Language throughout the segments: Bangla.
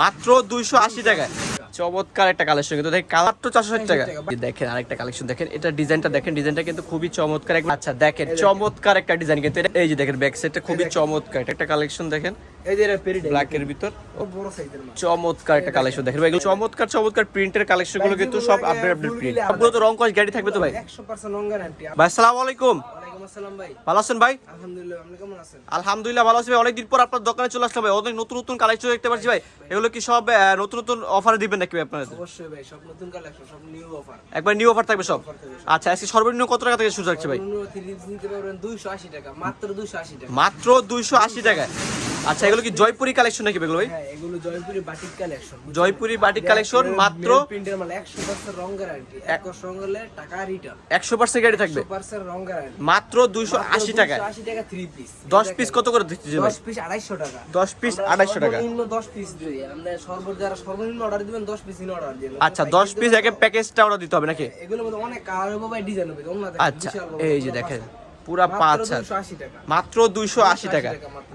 মাত্র দুইশো আশি টাকায়। চমৎকার একটা কালেকশন কিন্তু দেখেন মাত্র চারশো ষাট টাকা। দেখেন আরেকটা কালেকশন দেখেন এটা ডিজাইনটা দেখেন ডিজাইনটা কিন্তু খুবই চমৎকার আচ্ছা দেখেন চমৎকার একটা ডিজাইন কিন্তু এই যে দেখেন ব্যাক সাইডটা খুবই চমৎকার। একটা কালেকশন দেখেন। ব্ল্যাকের ভিতর। চমৎকার একটা কালেকশন দেখেন। ভাই চমৎকার চমৎকার প্রিন্টের কালেকশনগুলো কিন্তু সব আপডেট আপডেট প্রিন্ট তো রং কস গাড়ি থাকবে তো ভাই? 100% রং গ্যারান্টি ভাই আসসালামু আলাইকুম। ভালো আছেন ভাই? আলহামদুলিল্লাহ আপনি কেমন আছেন? আলহামদুলিল্লাহ ভালো আছি ভাই। অনেকদিন পর আপনার দোকানে চলে আসলাম ভাই। অনেক নতুন নতুন কালেকশন দেখতে পাচ্ছি ভাই। এগুলো কি সব নতুন নতুন অফারে দিবেন নাকি আপনাদের? অবশ্যই ভাই সব নতুন কালেকশন সব নিউ অফার একবার নিউ অফার থাকবে সব? আচ্ছা আজকে সর্বনিম্ন কত টাকা থেকে শুরু থাকছে ভাই? নিতে পারবেন 280 টাকা মাত্র 280 টাকা। মাত্র আচ্ছা এগুলো কি জয়পুরি কালেকশন নাকি এগুলো ভাই? হ্যাঁ এগুলো Jaipuri batik collection Jaipuri batik collection মাত্র প্রিন্টের মাল 100% রং গ্যারান্টি এক রং হলে টাকা রিটার্ন একশো পার্সেন্ট গাড়ি থাকবে। 100% রং গ্যারান্টি মাত্র দুইশো আশি টাকা। দশ পিস কত করে দিচ্ছে দশ পিস 250 টাকা। দশ পিস আড়াইশো টাকা। দশ 10 পিস যারা সর্বনিম্ন অর্ডার দিবেন 10 পিস অর্ডার দিবেন আচ্ছা দশ পিস একে প্যাকেজটা অর্ডার দিতে হবে নাকি? এগুলোর মধ্যে অনেক কালার হবে ডিজাইন হবে আচ্ছা এই যে দেখেন। পুরা পাঁচ মাত্র হাত 280 টাকা। মাত্র দুইশো আশি টাকা।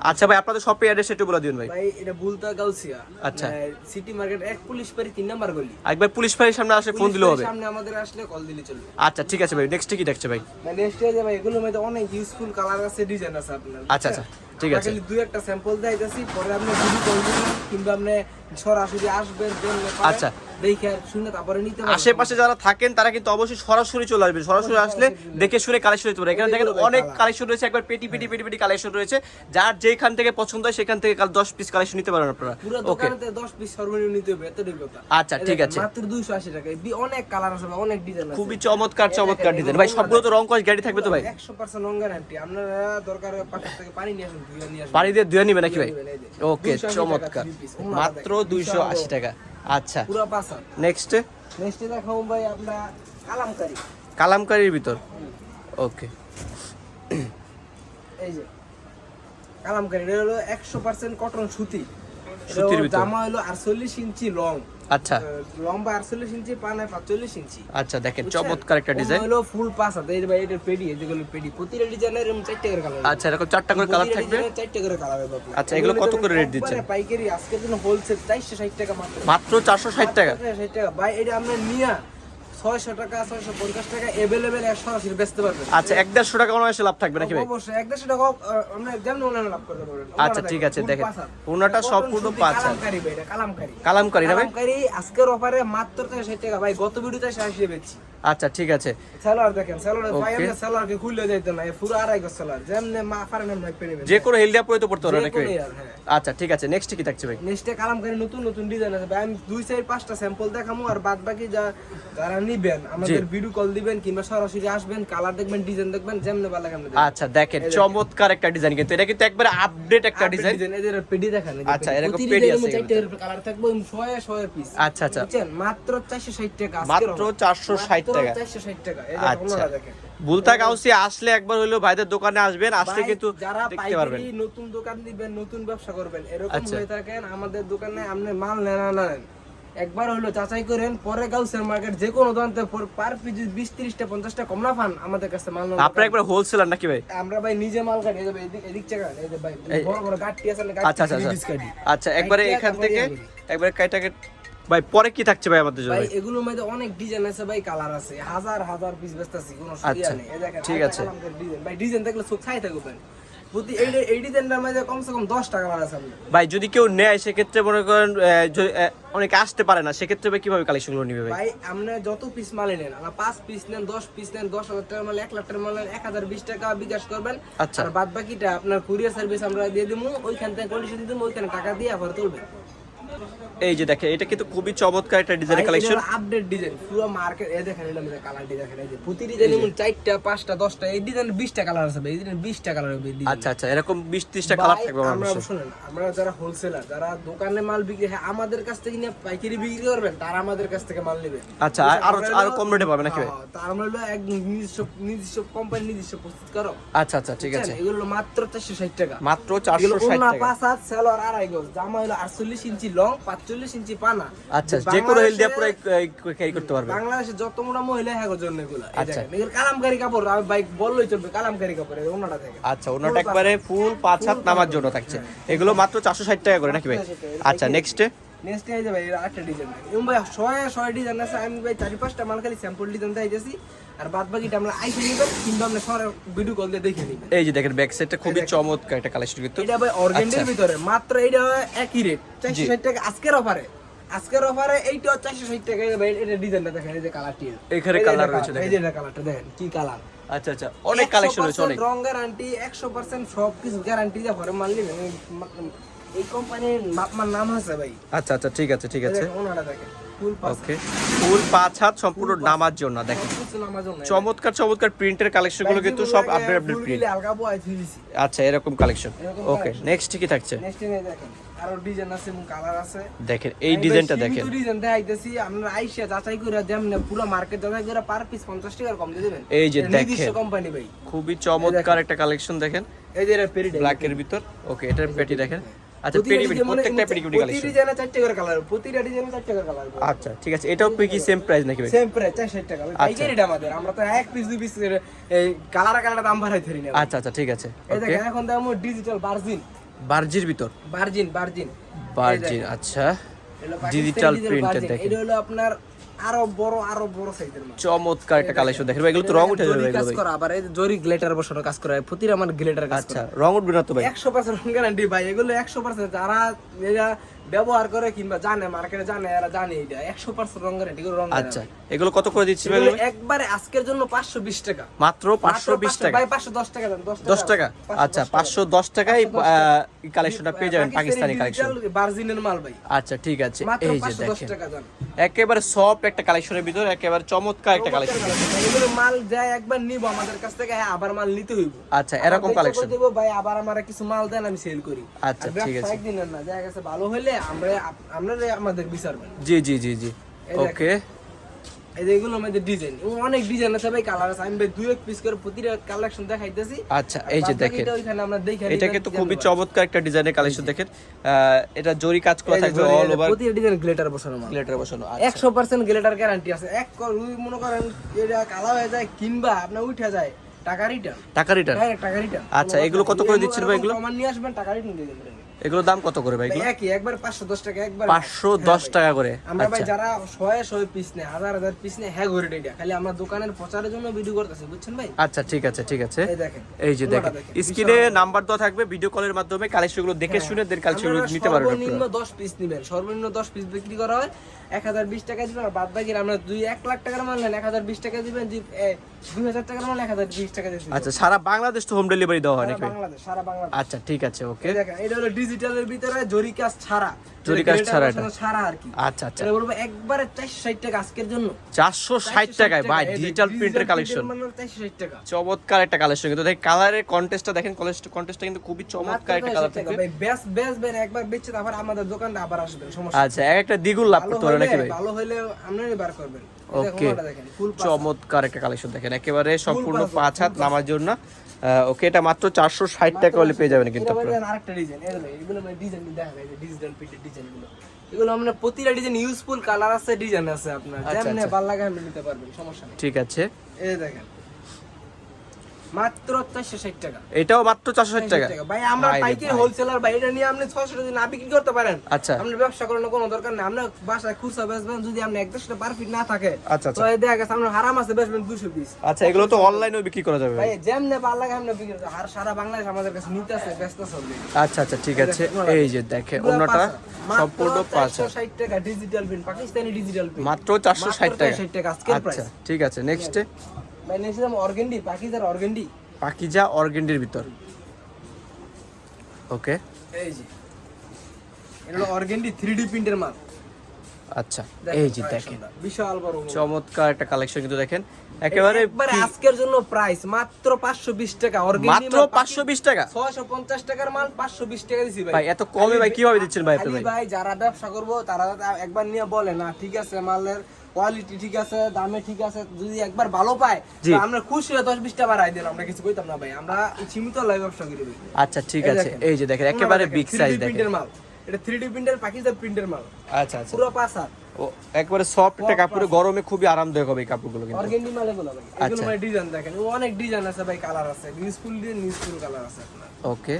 আচ্ছা ভাই আপনাদের শপে অ্যাড্রেস একটু বলে দিন ভাই। এটা বুলতা গাউসিয়া। আচ্ছা। সিটি মার্কেট এক পুলিশ পারি তিন নাম্বার গলি। একবার পুলিশ ফাঁড়ির সামনে আসলে ফোন ফাঁড়ির হবে। সামনে আমাদের আসলে কল দিলে চলবে। আচ্ছা ঠিক আছে ভাই নেক্সট কি দেখছে ভাই? নেক্সট যে ভাই এগুলোর মধ্যে অনেক ইউজফুল কালার আছে ডিজাইন আছে আপনার। আচ্ছা, আচ্ছা, ঠিক আছে। দুই একটা স্যাম্পল দেখাইতেছি পরে আপনি যদি কল দিবেন কিংবা আপনি সরাসরি আসবেন আচ্ছা। দেখে শুনে তারপরে নিতে আশেপাশে যারা থাকেন তারা কিন্তু অবশ্যই সরাসরি চলে আসবেন। সরাসরি আসলে দেখে শুনে কালেকশন নিতে পারে এখানে দেখেন অনেক কালেকশন রয়েছে। একবার পেটি পেটি পেটি পেটি কালেকশন রয়েছে। যার যেখান থেকে পছন্দ হয় সেখান থেকে কাল দশ পিস কালেকশন নিতে পারেন আপনারা। ওকে দোকানেতে 10 পিস সর্বনিম্ন নিতে হবে কথা। আচ্ছা, ঠিক আছে। মাত্র 280 টাকা। অনেক কালার আছে অনেক ডিজাইন আছে। খুবই চমৎকার চমৎকার ডিজাইন ভাই সবগুলো তো রং কস গাড়ি থাকবে তো ভাই? 100% রং গ্যারান্টি আপনারা দরকার থেকে পানি নিয়ে আসুন ধুয়ে নিয়ে আসুন। পানি দিয়ে ধুয়ে নিবে নাকি ভাই। ওকে চমৎকার। মাত্র দুইশো আশি। টাকা। আচ্ছা। পুরো পাঁচা নেক্সট নেক্সট দেখাবো ভাই আমরা কালামকারি। কালামকারির ভিতর? ওকে এই যে কালামকারি। এটা হলো একশো পার্সেন্ট কটন সুতি। সুতির ভিতর। জামা হলো আটচল্লিশ ইঞ্চি লং আচ্ছা। লম্বা আটচল্লিশ ইঞ্চি পানায় পাঁচচল্লিশ ইঞ্চি। আচ্ছা দেখেন চমৎকার একটা ডিজাইন হলো ফুল পাঁচ আছে এর ভাই এটা পেডি যেগুলো পেডি। প্রতিটা ডিজাইনের এরকম চারটি করে কালার আচ্ছা এরকম চারটা করে কালার থাকবে? চারটে করে কালার হবে আচ্ছা, এগুলো কত করে রেট দিচ্ছেন? পাইকারি আজকের জন্য হোলসেল চারশো ষাট টাকা মাত্র। মাত্র চারশো ষাট টাকা? 460 টাকা। ভাই এটা আমরা নিয়া ছয়শো টাকা ছয়শো পঞ্চাশ টাকা সরাসরি বেচতে পারবেন। আচ্ছা এক দেড়শো টাকা হয় লাভ থাকবে নাকি ভাই? অবশ্যই এক দেড়শো টাকা আমরা যেমন অনলাইনে লাভ করতে পারবেন আচ্ছা, ঠিক আছে, দেখেন। ওনাটা সম্পূর্ণ পাঁচ। কালামকারি ভাই এটা কালামকারি। কালামকারি না ভাই? কালামকারি আজকের অফারে মাত্র চারশো ষাট টাকা। ভাই গত ভিডিওতে বেচছি। আচ্ছা ঠিক আছে। সেলার দেখেন সেলার ভাই খুললে যাইতো না পুরো আড়াই গজ যেমনি মা পেরে যে কোনো হেলদিয়া পরে তো পড়তে পারবে নাকি হ্যাঁ। আচ্ছা ঠিক আছে নেক্সট কি থাকছে ভাই? নেক্সটে কালামকারি নতুন নতুন ডিজাইন আছে। ভাই আমি দুই চার পাঁচটা স্যাম্পল দেখামু আর বাদ বাকি যা যারা নিবেন আমাদের ভিডিও কল দিবেন কিংবা সরাসরি আসবেন কালার দেখবেন ডিজাইন দেখবেন যেমনি ভালো লাগে আচ্ছা দেখেন চমৎকার একটা ডিজাইন কিন্তু এটা কিন্তু একবারে আপডেট একটা ডিজাইন এদের পেডি দেখান আচ্ছা, এরকম পেডি আছে কালার থাকবে শয়ে শয়ে পিস আচ্ছা আচ্ছা। বুঝছেন? মাত্র 460 টাকা মাত্র 460 টাকা। 460 টাকা। আচ্ছা। দেখেন। বুলতা গাউসি আসলে একবার হইল ভাইদের দোকানে আসবেন আসলে কিন্তু দেখতে পারবেন। নতুন দোকান দিবেন নতুন ব্যবসা করবেন এরকম আচ্ছা। হয়ে থাকেন আমাদের দোকানে আপনি মাল নেন না নেন। একবার হলো যাচাই করেন পরে গাউসের মার্কেট যে কোনো দোকান থেকে পার পিস বিশ ত্রিশটা পঞ্চাশটা কম না পান আমাদের কাছে মাল আপনারা একবার হোলসেলার নাকি ভাই? আমরা ভাই নিজে মাল কাটি এদিক এদিক চেকা এই যে ভাই বড় বড় গাড়ি আছে না আচ্ছা আচ্ছা আচ্ছা। আচ্ছা একবারে এখান থেকে। একবারে কাইটাকে ভাই পরে কি থাকছে ভাই আমাদের জন্য ভাই ভাই? এগুলোর মধ্যে অনেক ডিজাইন আছে ভাই কালার আছে হাজার হাজার পিস বেচতেছি কোনো আচ্ছা, সুবিধা নেই। এই দেখেন ঠিক আছে। ডিজাইন ভাই ডিজাইন দেখলে চোখ খাই থাকবেন প্রতি এই এই ডিজাইনটার মধ্যে কমসে কম 10 টাকা ভাই যদি কেউ নেয় সেক্ষেত্রে মনে করেন অনেকে আসতে পারে না সেক্ষেত্রে ভাই কীভাবে কালেকশনগুলো নিবে ভাই? ভাই আপনি যত পিস মালে নেন আমরা পাঁচ পিস নেন দশ পিস নেন দশ হাজার টাকা মাল এক লাখ টাকা মাল এক হাজার বিশ টাকা বিকাশ করবেন। আচ্ছা। আর বাদ বাকিটা আপনার কুরিয়ার সার্ভিস আমরা দিয়ে দিবো ওইখান থেকে কন্ডিশন দিব ওইখানে টাকা দিয়ে আবার তুলবেন। এই যে দেখেন এটা কিন্তু খুবই চমৎকার একটা ডিজাইনের কালেকশন আপডেট ডিজাইন পুরো মার্কেট এই দেখেন এটা মধ্যে কালার দেখেন এই যে প্রতি ডিজাইন যেমন চারটা পাঁচটা দশটা এই ডিজাইন বিশটা কালার আছে এই ডিজাইন বিশটা কালার হবে আচ্ছা আচ্ছা এরকম বিশ ত্রিশটা কালার থাকবে আমরা। শুনেন আমরা যারা হোলসেলার যারা দোকানে মাল বিক্রি হয় আমাদের কাছ থেকে নিয়ে পাইকারি বিক্রি করবেন তারা আমাদের কাছ থেকে মাল নেবে। আচ্ছা আর- আরও আরও কম রেটে পাবে নাকি ভাই? হ্যাঁ, তা আমরা হলো এক নিজস্ব নিজস্ব কোম্পানি নিজস্ব প্রস্তুত করো। আচ্ছা আচ্ছা ঠিক আছে। এগুলো মাত্র চারশো ষাট টাকা। মাত্র চারশো এগুলো ষাট ওন্না টাকা। পাঁচ হাত সেলোয়ার আড়াই গজ জামা হলো আটচল্লিশ ইঞ্চি লং পাঁচচল্লিশ ইঞ্চি পানা। আচ্ছা যে কোনো দিয়ে পুরো ক্যারি করতে পারবে। বাংলাদেশে যত মোটা মহিলা হ্যাঁ জন্য এগুলো। আচ্ছা। এগুলো কালামকারী কাপড় আমি বাইক বললেই চলবে কালামকারী কাপড় ওনাটা থেকে আচ্ছা ওনাটা একবারে ফুল পাঁচ হাত নামার জন্য থাকছে। এগুলো মাত্র চারশো ষাট টাকা করে নাকি ভাই? আচ্ছা নেক্সটে নেক্সট এই যে ভাই? আটটা ডিজাইন এবং ভাই ছয় ছয় ডিজাইন আছে। আমি ভাই চারি পাঁচটা মাল খালি স্যাম্পল ডিজাইন দেখাইতেছি আর বাদ বাকিটা আমরা আইসে নিবেন কিংবা আমরা সরে ভিডিও কল দিয়ে দেখে নিবেন এই যে দেখেন ব্যাক সাইডটা খুবই চমৎকার একটা কালেকশন কিন্তু এটা ভাই অর্গেন্ডের আচ্ছা। ভিতরে। মাত্র এটা একই রেট চারশো জি। ষাট টাকা আজকের অফারে আজকের অফারে এইটা চারশো ষাট টাকা। ভাই এটা ডিজাইনটা দেখেন এই যে কালারটি এখানে colour রয়েছে এই যে কালারটা দেখেন কি কালার আচ্ছা আচ্ছা। অনেক কালেকশন রয়েছে অনেক। রং গ্যারান্টি একশো পার্সেন্ট সব কিছু গ্যারান্টি দিয়ে ঘরে মাল নিবেন এই কোম্পানির মাপমার নাম আছে ভাই। আচ্ছা আচ্ছা ঠিক আছে ঠিক আছে। ওনারা দেখেন। ফুল পাস ওকে। ফুল পাঁচ হাত সম্পূর্ণ নামার জন্য দেখেন। চমৎকার চমৎকার প্রিন্টের কালেকশনগুলো কিন্তু সব আপডেট আপডেট প্রিন্ট আচ্ছা এরকম কালেকশন ওকে নেক্সট কি থাকছে? নেক্সট নিয়ে দেখেন। আরও ডিজাইন আছে এবং কালার আছে। দেখেন এই ডিজাইনটা দেখেন। ডিজাইন দেখাইতেছি আপনারা আইসা যাচাই করে যেমন পুরো মার্কেট যাচাই করে পার পিস 50 টাকা কম দিয়ে দিবেন। এই যে দেখেন। কোম্পানি ভাই। খুবই চমৎকার একটা কালেকশন দেখেন। এই যে এটা পেরিডি ব্ল্যাকের ভিতর। ওকে এটার পেটি দেখেন। আচ্ছা পেটি পেটি প্রত্যেকটা পেটি পেটি প্রতি ডিজাইনে চারটে করে কালার প্রতিটা ডিজাইনে চারটে করে কালার আচ্ছা ঠিক আছে এটাও কি সেম প্রাইস নাকি সেম প্রাইস 460 টাকা। ভাই আচ্ছা। আমাদের আমরা তো এক পিস দুই পিস এই কালার কালার দাম বাড়াই ধরি না আচ্ছা আচ্ছা ঠিক আছে এই দেখেন এখন দাম ডিজিটাল বার্জিন বার্জির ভিতর? বার্জিন বার্জিন বার্জিন আচ্ছা। ডিজিটাল প্রিন্টের দেখেন। এটা হলো আপনার আরও বড় আরও বড় সাইজের চমৎকার একটা কালেকশন দেখেন এগুলো তো রং উঠে যাবে কাজ করা আবার এই জরি গ্লেটার বসানো কাজ করা প্রতিটা আমার গ্লেটার কাজ আচ্ছা রং উঠবে না তো ভাই? একশো পার্সেন্ট গ্যারান্টি ভাই এগুলো একশো পার্সেন্ট যারা এরা ব্যবহার করে কিংবা জানে মার্কেটে জানে এরা জানে এটা একশো পার্সেন্ট রং গ্যারান্টি রং আচ্ছা এগুলো কত করে দিচ্ছি ভাই? একবারে আজকের জন্য পাঁচশো বিশ টাকা। মাত্র পাঁচশো বিশ টাকা। ভাই পাঁচশো দশ টাকা দেন দশ টাকা? আচ্ছা পাঁচশো দশ টাকায় কালেকশনটা পেয়ে যাবেন পাকিস্তানি কালেকশন ভার্জিনের মাল ভাই। আচ্ছা ঠিক আছে। এই যে পাঁচশো দশ টাকা দেন। একেবারে সফট একটা কালেকশনের ভিতরে একেবারে চমৎকার একটা কালেকশন এগুলো মাল যায় একবার নিব আমাদের কাছ থেকে হ্যাঁ আবার মাল নিতে হইব। আচ্ছা এরকম কালেকশন দেব ভাই আবার আমার কিছু মাল দেন আমি সেল করি। আচ্ছা, ঠিক আছে। একদিন না যায় গেছে ভালো হলে আমরা আপ- আপনারা আমাদের বিচারবেন জি জি জি জি। ওকে এই আমাদের ডিজাইন অনেক ডিজাইন আছে ভাই কালার আছে। আমি ভাই দুই এক পিস করে প্রতিটা কালেকশন দেখাইতেছি। আচ্ছা এই যে দেখেন। ওইখানে আমরা দেখে এটা নিবেন, খুবই চমৎকার একটা ডিজাইনের কালেকশন দেখেন। এটা জরি কাজ করা থাকবে অল ওভার প্রতিটা ডিজাইন গ্লেটার বসানো বসানো আচ্ছা। একশো পার্সেন্ট গ্লেটার গ্যারান্টি আছে। এক রুই মনে করেন এটা কালা হয়ে যায় কিংবা আপনার উঠে যায় টাকা রিটার্ন টাকা রিটার্ন টাকা রিটার্ন আচ্ছা, এগুলো কত করে দিচ্ছেন ভাই এগুলো? আমার নিয়ে আসবেন টাকা রিটার্ন দিয়ে দেবেন। এগুলোর দাম কত করে ভাই একই একবার পাঁচশো দশ টাকা একবার পাঁচশো দশ টাকা করে। আমরা ভাই আচ্ছা। যারা শয়ে শয়ে পিস নেয় হাজার হাজার পিস নেয় হ্যাঁ ঘরে এটা খালি আমরা দোকানের প্রচারের জন্য ভিডিও করতেছি বুঝছেন ভাই? আচ্ছা ঠিক আছে ঠিক আছে। এই দেখেন এই যে দেখেন। স্ক্রিনে নাম্বার দেওয়া থাকবে ভিডিও কলের মাধ্যমে কালেকশনগুলো দেখে শুনে দেন কালেকশনগুলো নিতে পারবেন সর্বনিম্ন আপনারা। দশ পিস নিবেন। সর্বনিম্ন দশ পিস বিক্রি করা হয় এক হাজার বিশ টাকা দিবেন আর বাদ বাকি আমরা দুই এক লাখ টাকার মাল নেন এক হাজার বিশ টাকা দিবেন দুই এ, দুই হাজার টাকার মাল এক হাজার বিশ টাকা দিবেন। আচ্ছা সারা বাংলাদেশ তো হোম ডেলিভারি দেওয়া হয় নাকি? বাংলাদেশ সারা বাংলাদেশ। আচ্ছা ঠিক আছে ওকে এই দেখেন এটা হলো ডিজিটালের ভিতরে জরি কাজ ছাড়া। জরি কাজ ছাড়া বসানো ছাড়া আর কি। আচ্ছা আচ্ছা। এটা বলব একবারে চারশো ষাট টাকা আজকের জন্য। চারশো ষাট টাকায়। ভাই ডিজিটাল প্রিন্টের কালেকশন চারশো ষাট টাকা। চমৎকার একটা কালেকশন কিন্তু দেখেন কালারের কন্টেস্টটা দেখেন কন্টেস্টটা কিন্তু খুবই চমৎকার একটা কালার থাকবে। ভাই বেস বেস বেন একবার বেচছে তারপর আমাদের দোকানটা আবার আসবেন সমস্যা আচ্ছা একটা দ্বিগুণ লাভ করতে পারে নাকি ভাই? ভালো হলে আপনারাই বার করবেন। ওকে চমৎকার একটা কালেকশন দেখেন। একেবারে সম্পূর্ণ পাঁচ হাত নামার জন্য। ওকে এটা মাত্র চারশো ষাট টাকা হলে পেয়ে যাবেন কিন্তু আরেকটা ডিজাইন এগুলো মানে ডিজাইন দেখা যায় ডিজিটাল প্রিন্টেড ডিজাইন এগুলো আমরা প্রতিটা ডিজাইন ইউজফুল কালার আছে ডিজাইন আছে আপনার। আচ্ছা, আচ্ছা। ভালো লাগে আপনি নিতে পারবেন সমস্যা নেই। ঠিক আছে। এই দেখেন মাত্র চারশো ষাট টাকা। এটাও মাত্র টাকা? ভাই আমরা পাইকারি হোলসেলার ভাই এটা নিয়ে আপনি ছশো টাকা না বিক্রি করতে পারেন? আচ্ছা। আপনি ব্যবসা করার কোনো দরকার নেই। আপনার বাসায় খুচরা বেচবেন যদি আপনি পারফিট না থাকে আচ্ছা আচ্ছা। তো দেখা গেছে আপনার হারাম আছে বেচবেন পিস আচ্ছা এগুলো তো অনলাইনেও বিক্রি করা যাবে। ভাই যেমনে ভালো লাগে আপনি বিক্রি করতে আর সারা বাংলাদেশ আমাদের কাছে নিতে আছে ব্যস্ত সব আচ্ছা আচ্ছা ঠিক আছে। এই যে দেখে অন্যটা সম্পূর্ণ টাকা ডিজিটাল পাকিস্তানি ডিজিটাল মাত্র চারশো ষাট টাকা। ষাট টাকা আজকের আচ্ছা ঠিক আছে নেক্সটে ভাই অর্গেন্ডি পাকিস্তান অর্গেন্ডি পাকিজা অর্গেন্ডির ভিতর। ওকে এই যে। এটা হলো অর্গেন্ডি থ্রি ডি প্রিন্টের মাল। আচ্ছা এই যে দেখেন। বিশাল বড় চমৎকার একটা কালেকশন কিন্তু দেখেন। একেবারে একবারে আজকের জন্য প্রাইস মাত্র 520 টাকা। অর্গানিক মাত্র পাঁচশো বিশ টাকা? 650 টাকার মাল 520 টাকা দিছি ভাই। ভাই এত কমে ভাই কীভাবে দিচ্ছেন ভাই আপনি ভাই? ভাই যারা ব্যবসা করব তারা একবার নিয়ে বলে না ঠিক আছে মালের কোয়ালিটি ঠিক আছে দামে ঠিক আছে যদি একবার ভালো পায় আমরা খুশি হয়ে 10 20 টা বাড়াই দিলাম আমরা কিছু কইতাম না ভাই আমরা সীমিত লাইভ ব্যবসা করি আচ্ছা ঠিক আছে এই যে দেখেন একেবারে বিগ সাইজ দেখেন। মাল এটা 3D প্রিন্টার পাকিস্তান প্রিন্টের মাল আচ্ছা আচ্ছা। পুরো পাঁচ হাত। ও একবারে সফট একটা কাপড়ে গরমে খুবই আরামদায়ক হবে এই কাপড়গুলো কিন্তু। অর্গেন্ডি মাল এগুলো ভাই এগুলো আচ্ছা। মানে ডিজাইন দেখেন ও অনেক ডিজাইন আছে ভাই কালার আছে নিউজফুল দিয়ে নিউজফুল কালার আছে আপনার। ওকে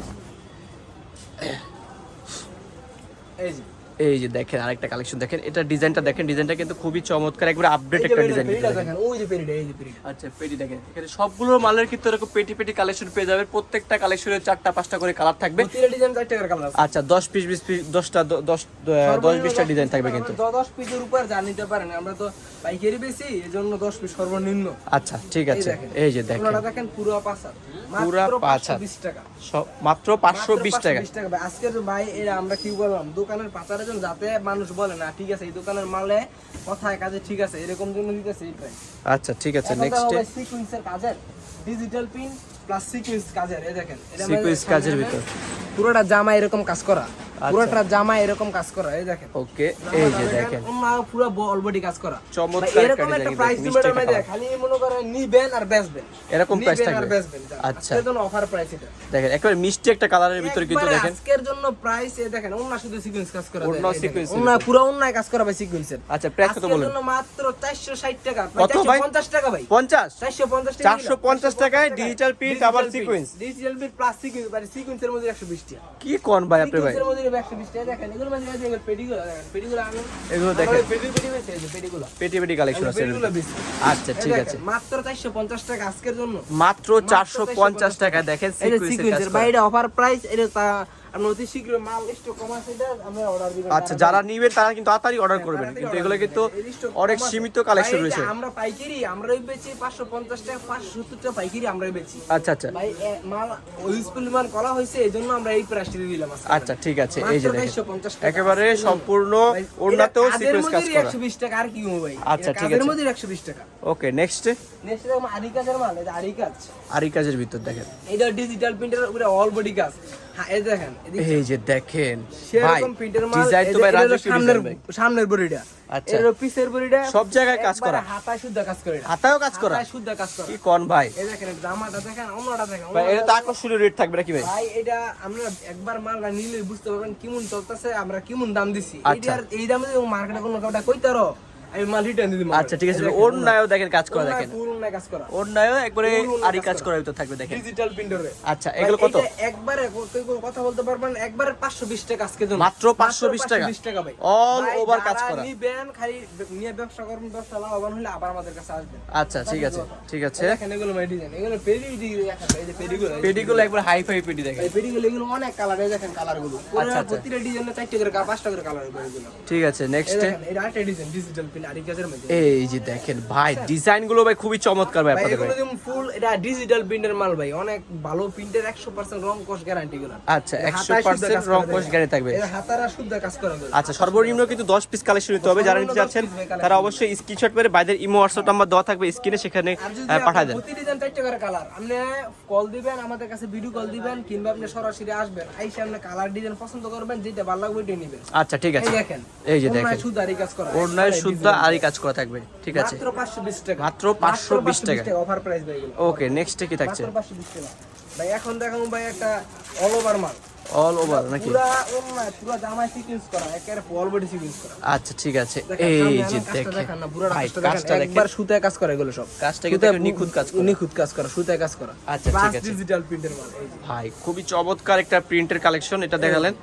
এই যে। এই যে দেখেন আরেকটা কালেকশন দেখেন। এটা ডিজাইনটা দেখেন ডিজাইনটা কিন্তু খুবই চমৎকার একবার আপডেট একটা ডিজাইন দেখেন ওই যে পেরিটা এই যে পেরিটা আচ্ছা পেটি দেখেন। এখানে সবগুলো মালের কিন্তু এরকম পেটি পেটি কালেকশন পেয়ে যাবেন। প্রত্যেকটা কালেকশনের চারটা পাঁচটা করে কালার থাকবে। প্রতিটা ডিজাইন চার টাকার কালার আছে। আচ্ছা দশ পিস বিশ পিস দশটা দ- দশ দশ বিশটা ডিজাইন থাকবে কিন্তু। আমরা দশ পিসের উপর যা নিতে পারেন আমরা তো পাইকারি বেশি এই জন্য দশ পিস সর্বনিম্ন। আচ্ছা ঠিক আছে। এই যে দেখেন। ওনারা দেখেন পুরো পাঁচ পুরা পাঁচ হাত। 520 টাকা। সব মাত্র পাঁচশো বিশ মাত্র টাকা। 520 টাকা। ভাই। আজকের ভাই এরা আমরা কি বললাম দোকানের জন্য যাতে মানুষ বলে না ঠিক আছে এই দোকানের মালে কথায় কাজে ঠিক আছে এরকম জন্য দিতেছে এই প্রাইস আচ্ছা ঠিক আছে নেক্সট সিকোয়েন্সের কাজের ডিজিটাল পিন প্লাস সিকোয়েন্স কাজের এই দেখেন সিকোয়েন্স কাজের সামনে ভিতর। পুরোটা জামা এরকম কাজ করা। পুরোটা জামা এরকম কাজ করা এই দেখেন। ওকে এই যে দেখেন। পুরো অলবডি কাজ করা। চমৎকার এরকম একটা প্রাইস দিবেন মিষ্টি খালি মনে করেন নিবেন আর বেচবেন। এরকম আর থাকবে? আচ্ছা। আজকের জন্য অফার প্রাইস এটা। দেখেন একেবারে মিষ্টি একটা কালারের ভিতরে কিন্তু দেখেন। আজকের জন্য প্রাইস এ দেখেন ওন্না শুধু সিকোয়েন্স কাজ করা sequence এর ওন্না পুরো ওন্নায় কাজ করা ভাই সিকোয়েন্সের আচ্ছা প্রাইস কত বলেন? জন্য মাত্র 460 টাকা ভাই? 450 টাকা ভাই। পঞ্চাশ? 450 টাকা 450 টাকায় digital print আবার sequence। Digital print plus sequence মানে সিকোয়েন্সের মধ্যে 120 টাকা। কি কোন ভাই আপনি ভাই? সিকোয়েন্সের মধ্যে 120 টাকা দেখেন এগুলো মানে দেখেন পেটি পেটি কালেকশন আছে আচ্ছা ঠিক আছে। মাত্র 450 টাকা আজকের জন্য। মাত্র চারশো পঞ্চাশ টাকা দেখেন সিকোয়েন্সের। বাইরে অফার প্রাইস এটা আচ্ছা যারা নিবেন তারা কিন্তু তাড়াতাড়ি অর্ডার করবেন। কিন্তু এগুলো কিন্তু অনেক সীমিত কালেকশন রয়েছে। আমরা পাইকারি আমরাই বেচি 550 টাকা 570 টাকা পাইকারি আমরাই বেচি। আচ্ছা আচ্ছা। ভাই মাল ইউজ পরিমাণ করা হয়েছে এজন্য আমরা এই প্রাইসটা দিলাম আচ্ছা ঠিক আছে এই যে মাত্র দেখেন। 450 টাকা। একেবারে সম্পূর্ণ ওড়নাতেও সিকোয়েন্স কাজ করা। 120 টাকা আর কি ভাই? আচ্ছা, ঠিক আছে। মধ্যে 120 টাকা। ওকে নেক্সট নেক্সট দেখো আরি কাজের মাল এটা আরি কাজ ভিতর দেখেন। এটা ডিজিটাল প্রিন্টার উপরে অল বডি কাজ। হ্যাঁ এই দেখেন এই যে দেখেন সেরকম প্রিন্টের মাল ডিজাইন তো ভাই এটা সামনের সামনের বডিটা। আচ্ছা। এর পিসের বডিটা সব জায়গায় কাজ করা। হাতায় শুদ্ধ কাজ করে হাতায়ও কাজ করা? হাতায় শুদ্ধ কাজ করা। কি কোন ভাই? এই দেখেন জামাটা দেখেন অন্যটা দেখেন ভাই এটা তো আকর্ষণীয় রেট থাকবে নাকি ভাই? ভাই এটা আমরা একবার মালটা নিলে বুঝতে পারবেন কেমন চলতেছে আমরা কেমন দাম দিছি। আচ্ছা। এইটার এই দামে মার্কেটে কোনো কাউটা কইতারো? আমি মাল রিটার্ন দিতে আচ্ছা ঠিক আছে ওর নায়ও দেখেন কাজ করা দেখেন। পুরো না কাজ করা। ওর নায়ও একবারে আরি কাজ করা। ভিতর থাকবে দেখেন। ডিজিটাল প্রিন্টারে আচ্ছা এগুলো কত? একবারে কথা বলতে পারবেন একবারে 520 টাকা আজকে জন্য। মাত্র 520 টাকা? 520 টাকা ভাই। ভাই, over কাজ করা। নিবেন খালি নিয়ে ব্যবসা করবেন ব্যবসা লাভবান হলে আবার আমাদের কাছে আসবেন। আচ্ছা ঠিক আছে ঠিক আছে। দেখেন এগুলো মাই ডিজাইন এগুলো পেডি ডিজাইন এই যে পেডিগুলো পেটিগুলো একবার হাই ফাই পেটি দেখেন। এই পেডিগুলো এগুলো অনেক কালার দেখেন কালারগুলো আচ্ছা, আচ্ছা। প্রতিটা ডিজাইনে চারটে করে কালার পাঁচটা করে কালার এগুলো। ঠিক আছে নেক্সট এটা আরেকটা ডিজাইন ডিজিটাল এই যে দেখেন ভাই ডিজাইনগুলো ভাই খুবই চমৎকার ভাই আপনাদের ফুল এটা ডিজিটাল প্রিন্টের মাল ভাই। অনেক ভালো প্রিন্টের 100% রং গ্যারান্টি গুলো। আচ্ছা এটা একশো হাতায় শুদ্ধ পার্সেন্ট কাজ রং করা গ্যারান্টি থাকবে। এটা হাতারা শুদ্ধ কাজ করা আচ্ছা সর্বনিম্ন কিন্তু দশ পিস কালেকশন নিতে হবে যারা নিতে যাচ্ছেন তারা অবশ্যই স্ক্রিনশট করে বাইদের ইমো হোয়াটসঅ্যাপ নাম্বার দেওয়া থাকবে স্ক্রিনে সেখানে পাঠায় আপনি দেন। প্রতি ডিজাইন কালার আপনি কল দিবেন আমাদের কাছে ভিডিও কল দিবেন কিংবা আপনি সরাসরি আসবেন আইসে আপনি কালার ডিজাইন পছন্দ করবেন যেটা ভালো লাগবে ওইটাই নেবেন। আচ্ছা ঠিক এই আছে দেখেন এই যে দেখেন। শুদ্ধ কাজ করা। ওড়নায়। আরই কাজ করা থাকবে ঠিক আছে। মাত্র 520 টাকা। মাত্র 520 টাকা। অফার প্রাইস ভাই ওকে নেক্সটে কি থাকছে? মাত্র 520 টাকা। ভাই এখন দেখাবো ভাই একটা অল ওভার মাল। অল ওভার নাকি? পুরা সিকোয়েন্স করা একেবারে ফুল বডি সিকোয়েন্স করা। আচ্ছা ঠিক আছে। এই যে দেখেন। ভাই কাজটা দেখেন, একবার সুতায় কাজ করা এগুলো সব। কাজটা কিন্তু একদম কাজ করা। নিখুঁত কাজ করা সুতায় কাজ করা। আচ্ছা, ঠিক আছে। ডিজিটাল প্রিন্টের মাল ভাই খুবই চমৎকার একটা প্রিন্টের কালেকশন এটা দেখালেন।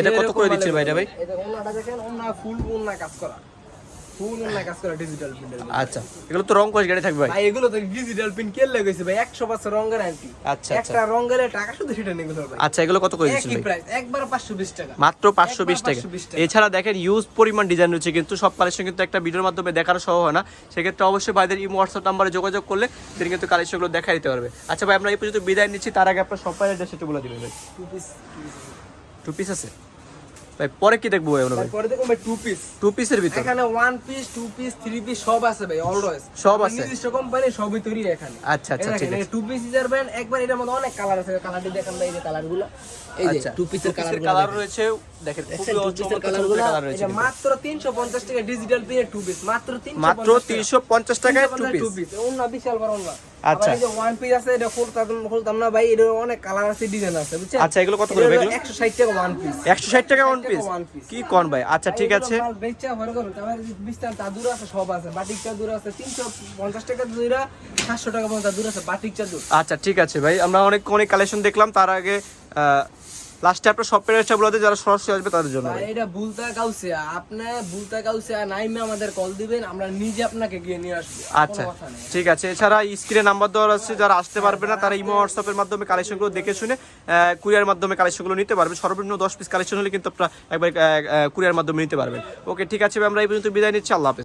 এটা কত করে দিচ্ছেন ভাই এটা ভাই? এটা ওনাটা দেখেন ওনা ফুল ওনা কাজ করা। ফুল ওনা কাজ করা ডিজিটাল প্রিন্টের আচ্ছা এগুলো তো রং কোশ গাড়ি থাকবে ভাই। এগুলো তো ডিজিটাল প্রিন্ট কে লাগাইছে ভাই? 100 বছর রং গ্যারান্টি আচ্ছা, একটা রং গেলে টাকা শুধু সেটা নিয়ে ভাই আচ্ছা এগুলো কত করে দিচ্ছেন ভাই? একবার 520 টাকা। মাত্র পাঁচশো বিশ একবার 520 টাকা। এছাড়া দেখেন ইউজ পরিমাণ ডিজাইন রয়েছে কিন্তু সব কালেকশন কিন্তু একটা ভিডিওর মাধ্যমে দেখানো সম্ভব হয় না। সেক্ষেত্রে অবশ্যই ভাইদের ইমো হোয়াটসঅ্যাপ নাম্বারে যোগাযোগ করলে তিনি কিন্তু কালেকশনগুলো দেখা দিতে পারবে। আচ্ছা ভাই আমরা এই পর্যন্ত বিদায় নিচ্ছি। তার আগে আপনার সবাই ড্রেস একটু বলে দিবেন ভাই। টু পিস টু পিস আছে? ভাই পরে কি দেখব ভাই আমরা ভাই? দেখো ভাই টু পিস টু পিসের ভিতর। এখানে one piece two piece three piece সব আছে ভাই অলওয়েজ সব আছে? নির্দিষ্ট কোম্পানি সবই তৈরি এখানে। আচ্ছা, আচ্ছা, ঠিক আছে। টু পিস ইজার একবার এটার মধ্যে অনেক কালার আছে কালারটি দেখেন ভাই এই যে কালারগুলো এই যে টু পিসের কালার কালার রয়েছে দেখেন খুবই চমৎকার চমৎকার কালার রয়েছে এটা। মাত্র 350 টাকা ডিজিটাল পিনে টু পিস মাত্র 350 মাত্র তিনশো পঞ্চাশ টাকায় টু পিস টু পিস অন্য বিশাল বড় অন্য। আচ্ছা। এই যে ওয়ান পিস আছে এটা খুলতাম খুলতাম না ভাই এটা অনেক কালার আছে ডিজাইন আছে বুঝছেন? আচ্ছা, এগুলো কত করে ভাই এগুলো? 160 টাকা ওয়ান পিস একশো ষাট টাকা ওয়ান পিস কি কোন ভাই? আচ্ছা ঠিক আছে। মাল বেচা ভরে করুন তারপরে বিস্তার চাদুর আছে সব আছে বাটিক চাদুর আছে 350 টাকা দুইরা 700 টাকা পর্যন্ত চাদুর আছে বাটিক চাদুর। আচ্ছা ঠিক আছে ভাই আমরা অনেক অনেক কালেকশন দেখলাম তার আগে লাস্টে আপনার এসে বলে যারা সরাসরি আসবে তাদের জন্য। ভাই, এটা বুলতা কাউসিয়া আপনি বুলতা কাউসিয়া নাইমে আমাদের কল দিবেন আমরা নিজে আপনাকে গিয়ে নিয়ে আসব। আচ্ছা। ঠিক আছে। এছাড়া স্ক্রিনে নাম্বার দেওয়া আছে যারা আসতে পারবে না তারা ইমো হোয়াটসঅ্যাপের মাধ্যমে কালেকশনগুলো দেখে শুনে কুরিয়ার মাধ্যমে কালেকশনগুলো নিতে পারবে। সর্বনিম্ন দশ পিস কালেকশন হলে কিন্তু আপনারা একবার কুরিয়ার মাধ্যমে নিতে পারবেন। ওকে ঠিক আছে আমরা এই পর্যন্ত বিদায় নিচ্ছি। আল্লাহ হাফেজ।